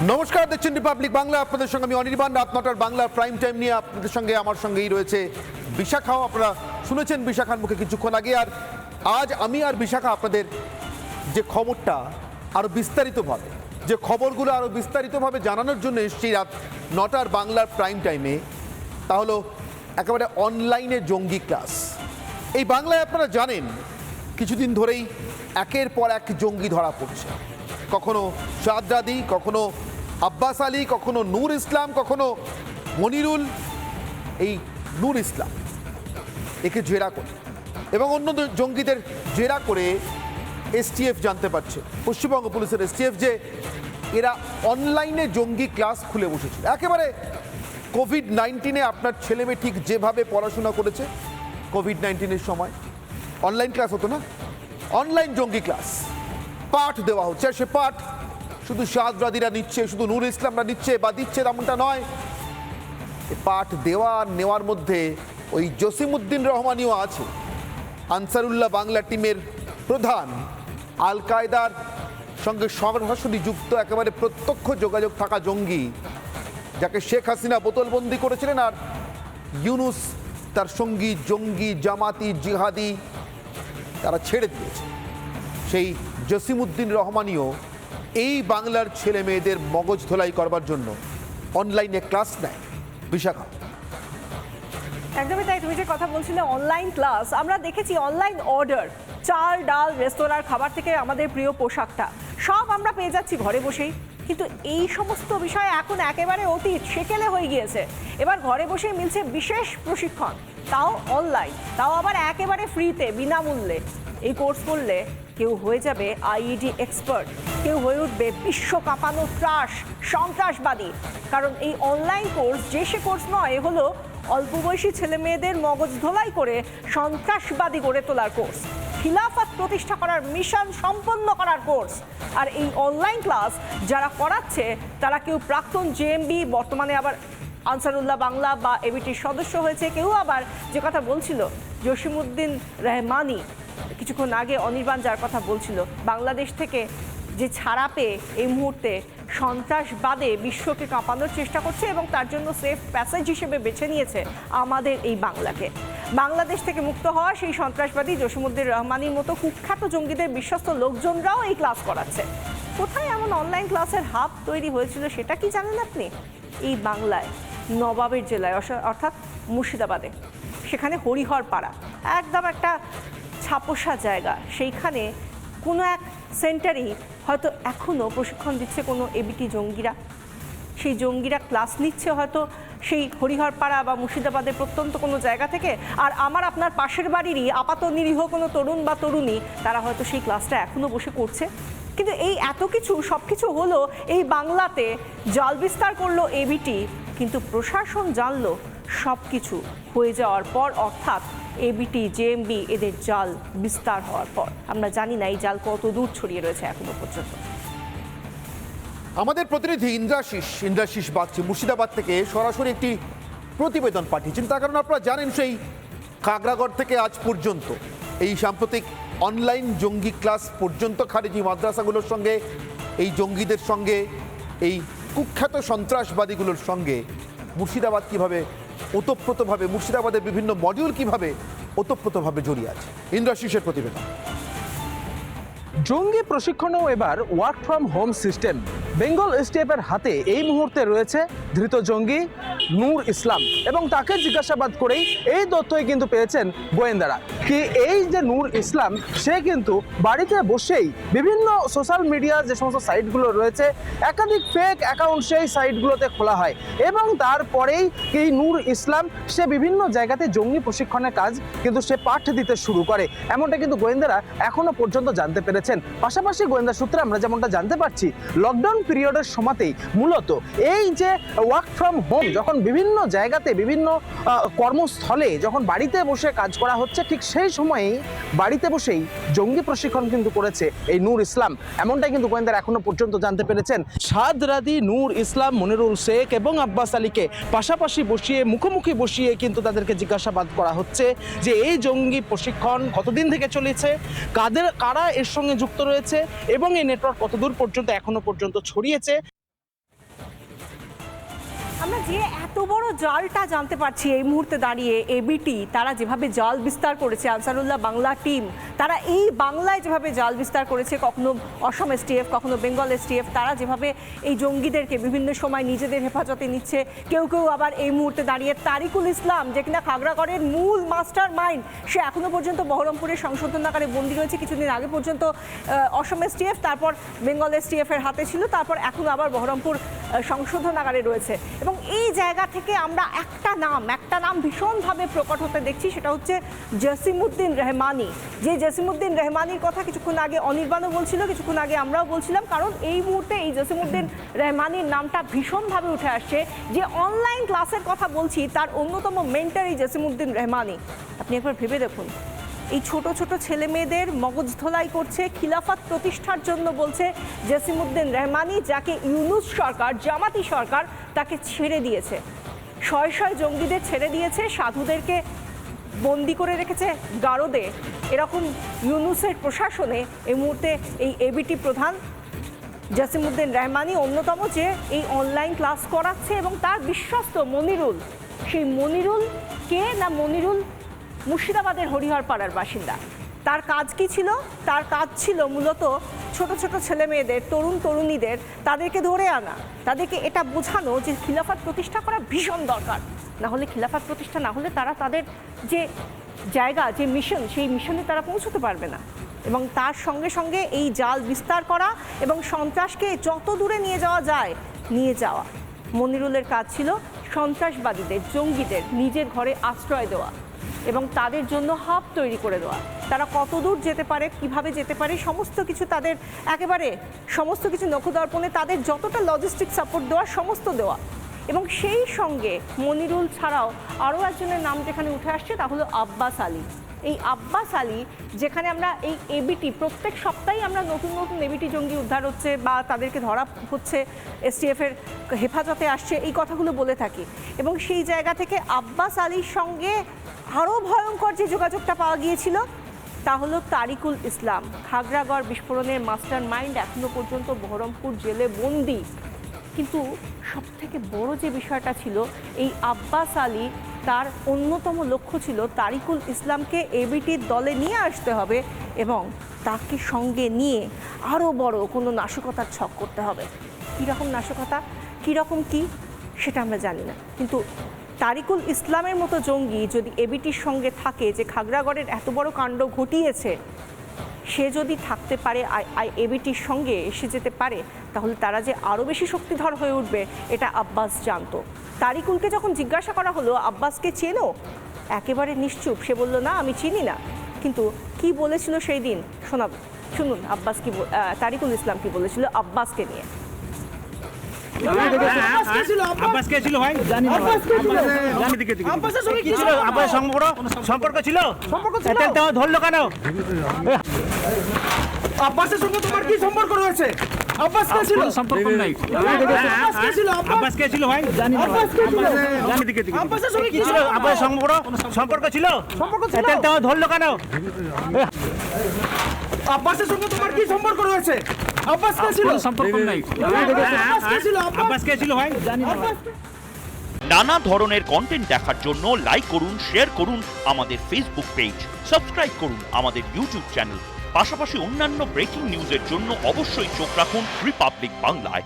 নমস্কার, দেখছেন রিপাবলিক বাংলা। আপনাদের সঙ্গে আমি অনির্বাণ, রাত নটার বাংলা প্রাইম টাইম নিয়ে আপনাদের সঙ্গে, আমার সঙ্গেই রয়েছে বিশাখাও। আপনারা শুনেছেন বিশাখার মুখে কিছুক্ষণ আগে। আর আজ আমি আর বিশাখা আপনাদের যে খবরটা আরও বিস্তারিতভাবে, যে খবরগুলো আরও বিস্তারিতভাবে জানানোর জন্য এসেছি রাত নটার বাংলার প্রাইম টাইমে তা হলো একেবারে অনলাইনে জঙ্গি ক্লাস এই বাংলায় আপনারা জানেন, কিছুদিন ধরেই একের পর এক জঙ্গি ধরা পড়ছে। কখনো শাহজাদি কখনো আব্বাস আলী, কখনো নূর ইসলাম, কখনো মনিরুল, এই নূর ইসলাম। একে জেরা করে। এবং অন্য জঙ্গিদের জেরা করে এসটিএফ জানতে পারছে। পশ্চিমবঙ্গ পুলিশের এসটিএফ যে এরা অনলাইনে জঙ্গি ক্লাস খুলে বসেছিল। একেবারে কোভিড নাইন্টিনে আপনার ছেলে মেয়ে ঠিক যেভাবে পড়াশোনা করেছে, কোভিড নাইন্টিনের সময়। অনলাইন ক্লাস হতো না? অনলাইন জঙ্গি ক্লাস। পাঠ দেওয়া হচ্ছে, সে পাঠ শুধু শাহজাদিরা নিচ্ছে, শুধু নূর ইসলামরা নিচ্ছে বা দিচ্ছে তেমনটা নয়। পাঠ দেওয়া নেওয়ার মধ্যে ওই জসিমউদ্দিন রহমানিও আছে। আনসারুল্লাহ বাংলা টিমের প্রধান আল কায়দার সঙ্গে সরাসরি যুক্ত, একেবারে প্রত্যক্ষ যোগাযোগ থাকা জঙ্গি, যাকে শেখ হাসিনা বোতলবন্দি করেছিলেন আর ইউনুস তার সঙ্গী, জঙ্গি, জামাতি, জিহাদি তারা ছেড়ে দিয়েছে। সেই জসিমউদ্দিন রহমানিও এই বাংলার ছেলে মেয়েদের মগজ ধোলাই করবার জন্য অনলাইনে ক্লাস নেয়। বিশাখা। একদমই তাই, তুমি যে কথা বলছিলে অনলাইন ক্লাস আমরা দেখেছি অনলাইন অর্ডার চাল, ডাল রেস্তোরাঁর খাবার থেকে আমাদের প্রিয় পোশাকটা। সব আমরা পেয়ে যাচ্ছি ঘরে বসেই। কিন্তু এই সমস্ত বিষয় এখন একেবারে অতীত, সেকেলে হয়ে গিয়েছে। এবার ঘরে বসেই মিলছে বিশেষ প্রশিক্ষণ, তাও অনলাইন তাও আবার একেবারে ফ্রিতে বিনামূল্যে। এই কোর্স করলে কেউ হয়ে যাবে আইইডি এক্সপার্ট কেউ হয়ে উঠবে বিশ্ব কাঁপানো ত্রাস, সন্ত্রাসবাদী। কারণ এই অনলাইন কোর্স যে সে কোর্স নয় হলো অল্প বয়সী ছেলে মেয়েদের মগজ ধোলাই করে সন্ত্রাসবাদী গড়ে তোলার কোর্স খিলাফত প্রতিষ্ঠা করার মিশন সম্পন্ন করার কোর্স আর এই অনলাইন ক্লাস যারা করাচ্ছে তারা কেউ প্রাক্তন জেএমবি বর্তমানে আবার আনসারুল্লাহ বাংলা বা এবিটির সদস্য হয়েছে, কেউ আবার যে কথা বলছিল, জসিমউদ্দিন রহমানি কিছুক্ষণ আগে অনির্বাণ যার কথা বলছিল, বাংলাদেশ থেকে যে ছাড়া পেয়ে এই মুহূর্তে সন্ত্রাসবাদে বিশ্বকে কাঁপানোর চেষ্টা করছে এবং তার জন্য সেফ প্যাসেজ হিসেবে বেছে নিয়েছে আমাদের এই বাংলাকে। বাংলাদেশ থেকে মুক্ত হওয়া সেই সন্ত্রাসবাদী জসিমুদ্দিন রহমানির মতো কুখ্যাত জঙ্গিদের বিশ্বস্ত লোকজনরাও এই ক্লাস করাচ্ছে। কোথায় এমন অনলাইন ক্লাসের হাব তৈরি হয়েছিল সেটা কি জানেন আপনি? এই বাংলায়, নবাবের জেলায়, অর্থাৎ- মুর্শিদাবাদে। সেখানে হরিহর পাড়া একদম একটা ছাপোষা জায়গা। সেইখানে কোনো এক সেন্টারেই হয়তো এখনও প্রশিক্ষণ দিচ্ছে কোনো এবিটি জঙ্গিরা। সেই জঙ্গিরা ক্লাস নিচ্ছে হয়তো সেই হরিহরপাড়া বা মুর্শিদাবাদের প্রত্যন্ত কোনো জায়গা থেকে। আর আমার আপনার পাশের বাড়িরই আপাত নিরীহ কোনো তরুণ বা তরুণী, তারা হয়তো সেই ক্লাসটা এখনও বসে করছে। কিন্তু এই এত কিছু সব কিছু হলো এই বাংলাতে জল বিস্তার করল এবিটি কিন্তু প্রশাসন জানলো সব কিছু হয়ে যাওয়ার পর অর্থাৎ এবিটি জেএমবি এদের জাল বিস্তার হওয়ার পর। আমরা জানি না এই জাল কত দূর ছড়িয়ে রয়েছে এখনও পর্যন্ত। আমাদের প্রতিনিধি ইন্দ্রাশিস ইন্দ্রাশিস বাগচি, মুর্শিদাবাদ থেকে সরাসরি একটি প্রতিবেদন পাঠিয়েছেন। তার কারণ আপনারা জানেন সেই কাগরাগড় থেকে আজ পর্যন্ত, এই সাম্প্রতিক অনলাইন জঙ্গি ক্লাস পর্যন্ত খারিজি মাদ্রাসাগুলোর সঙ্গে, এই জঙ্গিদের সঙ্গে, এই কুখ্যাত সন্ত্রাসবাদীগুলোর সঙ্গে মুর্শিদাবাদ কীভাবে ওতপ্রোতভাবে মুর্শিদাবাদের বিভিন্ন মডিউল কীভাবে ওতপ্রোতভাবে জড়িয়ে আছে? ইন্দ্রাশিসের প্রতিবেদন। জঙ্গি প্রশিক্ষণও এবার work from home system Bengal স্টেপের হাতে এই মুহূর্তে রয়েছে ধৃত জঙ্গি নূর ইসলাম এবং তাকে জিজ্ঞাসাবাদ করেই এই তথ্যই কিন্তু পেয়েছেন গোয়েন্দারা কি এই যে নূর ইসলাম, সে কিন্তু বাড়িতে বসেই বিভিন্ন সোশ্যাল মিডিয়া যে সমস্ত সাইটগুলো রয়েছে, একাধিক ফেক অ্যাকাউন্ট সেই সাইটগুলোতে খোলা হয় এবং তারপরেই এই নূর ইসলাম, সে বিভিন্ন জায়গাতে জঙ্গি প্রশিক্ষণের কাজ কিন্তু সে পাঠ দিতে শুরু করে। এমনটা কিন্তু গোয়েন্দারা এখনও পর্যন্ত জানতে পেরেছেন। পাশাপাশি গোয়েন্দা সূত্রে আমরা যেমনটা জানতে পারছি লকডাউন পিরিয়ডের সময়তেই মূলত এই যে ওয়ার্ক ফ্রম হোম যখন বিভিন্ন জায়গাতে, বিভিন্ন কর্মস্থলে যখন বাড়িতে বসে কাজ করা হচ্ছে, ঠিক সেই সময়েই বাড়িতে বসেই জঙ্গি প্রশিক্ষণ কিন্তু করেছে এই নূর ইসলাম। এমনটাই কিন্তু গোয়েন্দারা এখনও পর্যন্ত জানতে পেরেছেন। সাদ রাদি, নূর ইসলাম, মনিরুল শেখ এবং আব্বাস আলীকে পাশাপাশি বসিয়ে, মুখোমুখি বসিয়ে কিন্তু তাদেরকে জিজ্ঞাসাবাদ করা হচ্ছে যে এই জঙ্গি প্রশিক্ষণ কতদিন থেকে চলেছে, কাদের, কারা এর সঙ্গে যুক্ত রয়েছে এবং এই নেটওয়ার্ক কতদূর পর্যন্ত, এখনও পর্যন্ত ছড়িয়েছে। আমরা যে এত বড় জালটা জানতে পারছি এই মুহূর্তে দাঁড়িয়ে এবিটি তারা যেভাবে জাল বিস্তার করেছে, আনসারুল্লাহ বাংলা টিম, তারা এই বাংলায় যেভাবে জাল বিস্তার করেছে, কখনো অসম এসটিএফ কখনো বেঙ্গল এসটিএফ তারা যেভাবে এই জঙ্গিদেরকে বিভিন্ন সময় নিজেদের হেফাজতে নিচ্ছে, কেউ কেউ আবার এই মুহূর্তে দাঁড়িয়ে তারিকুল ইসলাম, যে কিনা খাগড়াগড়ের মূল মাস্টার মাইন্ড সে এখনও পর্যন্ত বহরমপুরের সংশোধনাগারে বন্দী রয়েছে, কিছুদিন আগে পর্যন্ত অসম এসটিএফ তারপর বেঙ্গল এসটিএফ এর হাতে ছিল, তারপর এখন আবার বহরমপুর সংশোধনাগারে রয়েছে। এবং এই জায়গা থেকে আমরা একটা নাম একটা নাম ভীষণভাবে প্রকট হতে দেখছি, সেটা হচ্ছে জসিমুদ্দিন রহমানি। যে জসিমুদ্দিন রহমানির কথা কিছুক্ষণ আগে অনির্বাণও বলছিল, কিছুক্ষণ আগে আমরাও বলছিলাম, কারণ এই মুহূর্তে এই জসিমুদ্দিন রহমানির নামটা ভীষণভাবে উঠে আসছে। যে অনলাইন ক্লাসের কথা বলছি, তার অন্যতম মেন্টার এই জসিমউদ্দিন রহমানি। আপনি একবার ভেবে দেখুন। এই ছোট ছোট ছেলে মেয়েদের মগজ ধোলাই করছে, খিলাফত প্রতিষ্ঠার জন্য বলছে জসিমউদ্দিন রহমানি, যাকে ইউনুস সরকার, জামাতি সরকার তাকে ছেড়ে দিয়েছে। শয় শয় জঙ্গিদের ছেড়ে দিয়েছে, সাধুদেরকে বন্দি করে রেখেছে গারদে। এরকম ইউনুসের প্রশাসনে এই মুহূর্তে এই এবিটি প্রধান জাসিমউদ্দিন রহমানি অন্যতম যে এই অনলাইন ক্লাস করাচ্ছে এবং তার বিশ্বস্ত মনিরুল। সেই মনিরুল কে না মনিরুল মুর্শিদাবাদের হরিহর পাড়ার বাসিন্দা। তার কাজ কি ছিল? তার কাজ ছিল মূলত ছোট ছোট ছেলে মেয়েদের, তরুণ তরুণীদের তাদেরকে ধরে আনা। তাদেরকে এটা বোঝানো যে খিলাফত প্রতিষ্ঠা করা ভীষণ দরকার। না হলে খিলাফত প্রতিষ্ঠা না হলে তারা তাদের যে জায়গা, যে মিশন সেই মিশনে তারা পৌঁছতে পারবে না। এবং তার সঙ্গে সঙ্গে এই জাল বিস্তার করা এবং সন্ত্রাসকে যত দূরে নিয়ে যাওয়া যায়, নিয়ে যাওয়া। মনিরুলের কাজ ছিল সন্ত্রাসবাদীদের, জঙ্গিদের নিজের ঘরে আশ্রয় দেওয়া। এবং তাদের জন্য হাব তৈরি করে দেওয়া। তারা কত দূর যেতে পারে, কীভাবে যেতে পারে, সমস্ত কিছু তাদের একেবারে সমস্ত কিছু নখদর্পণে তাদের যতটা লজিস্টিক সাপোর্ট দেওয়া, সমস্ত দেওয়া। এবং সেই সঙ্গে মনিরুল ছাড়াও আরও একজনের নাম যেখানে উঠে আসছে, তা হলো আব্বাস আলী। এই আব্বাস আলী, যেখানে আমরা এই এবিটি প্রত্যেক সপ্তাহেই আমরা নতুন নতুন এবিটি জঙ্গি উদ্ধার হচ্ছে বা তাদেরকে ধরা হচ্ছে এসটিএফ এর হেফাজতে আসছে, এই কথাগুলো বলে থাকি। এবং সেই জায়গা থেকে আব্বাস আলীর সঙ্গে আরও ভয়ঙ্কর যে যোগাযোগটা পাওয়া গিয়েছিল, তা হলো তারিকুল ইসলাম। খাগড়াগড় বিস্ফোরণের মাস্টার মাইন্ড এখনও পর্যন্ত বহরমপুর জেলে বন্দি। কিন্তু সব থেকে বড় যে বিষয়টা ছিল, এই আব্বাস আলী তার অন্যতম লক্ষ্য ছিল তারিকুল ইসলামকে এবিটির দলে নিয়ে আসতে হবে এবং তাকে সঙ্গে নিয়ে আরও বড় কোনো নাশকতার ছক করতে হবে। কীরকম নাশকতা, কীরকম কি, সেটা আমরা জানি না। কিন্তু তারিকুল ইসলামের মতো জঙ্গি যদি এবিটির সঙ্গে থাকে, যে খাগড়াগড়ের এত বড় কাণ্ড ঘটিয়েছে, সে যদি থাকতে পারে এবিটির সঙ্গে এসে যেতে পারে, তাহলে তারা যে আরও বেশি শক্তিধর হয়ে উঠবে, এটা আব্বাস জানতো। তারিকুলকে যখন জিজ্ঞাসা করা হলো, আব্বাসকে চেনো? একেবারে নিশ্চুপ। সে বলল, না, আমি চিনি না। কিন্তু কি বলেছিল সেই দিন? শোনাব, শুনুন, আব্বাস কি তারিকুল ইসলাম কি বলেছিল আব্বাসকে নিয়ে। আব্বাস কে ছিল ভাই জানি না জানি দিকে দিকে আব্বাসের সঙ্গে কি ছিল আব্বাসের সম্পর্ক সম্পর্ক ছিল? সম্পর্ক ছিল। তাহলে তো ধরলো কেন আব্বাসের সঙ্গে তোমার কি সম্পর্ক রয়েছে আব্বাস কে ছিল? সম্পর্ক নাই আব্বাস কে ছিল? আব্বাস? কে ছিল? ভাই জানি না জানি দিকে দিকে আব্বাসের সঙ্গে কি ছিল? আব্বাসের সম্পর্ক সম্পর্ক ছিল সম্পর্ক ছিল? তো ধরলো কেন আব্বাসের সঙ্গে তোমার কি সম্পর্ক রয়েছে? আব্বাস কে ছিল? সম্পর্ক নাই। আব্বাস কে ছিল? আব্বাস? কে ছিল ভাই? জানি না নানা ধরনের কন্টেন্ট দেখার জন্য লাইক করুন শেয়ার করুন আমাদের ফেসবুক পেজ সাবস্ক্রাইব করুন আমাদের ইউটিউব চ্যানেল পাশাপাশি অন্যান্য ব্রেকিং নিউজের জন্য অবশ্যই চোখ রাখুন রিপাবলিক বাংলায়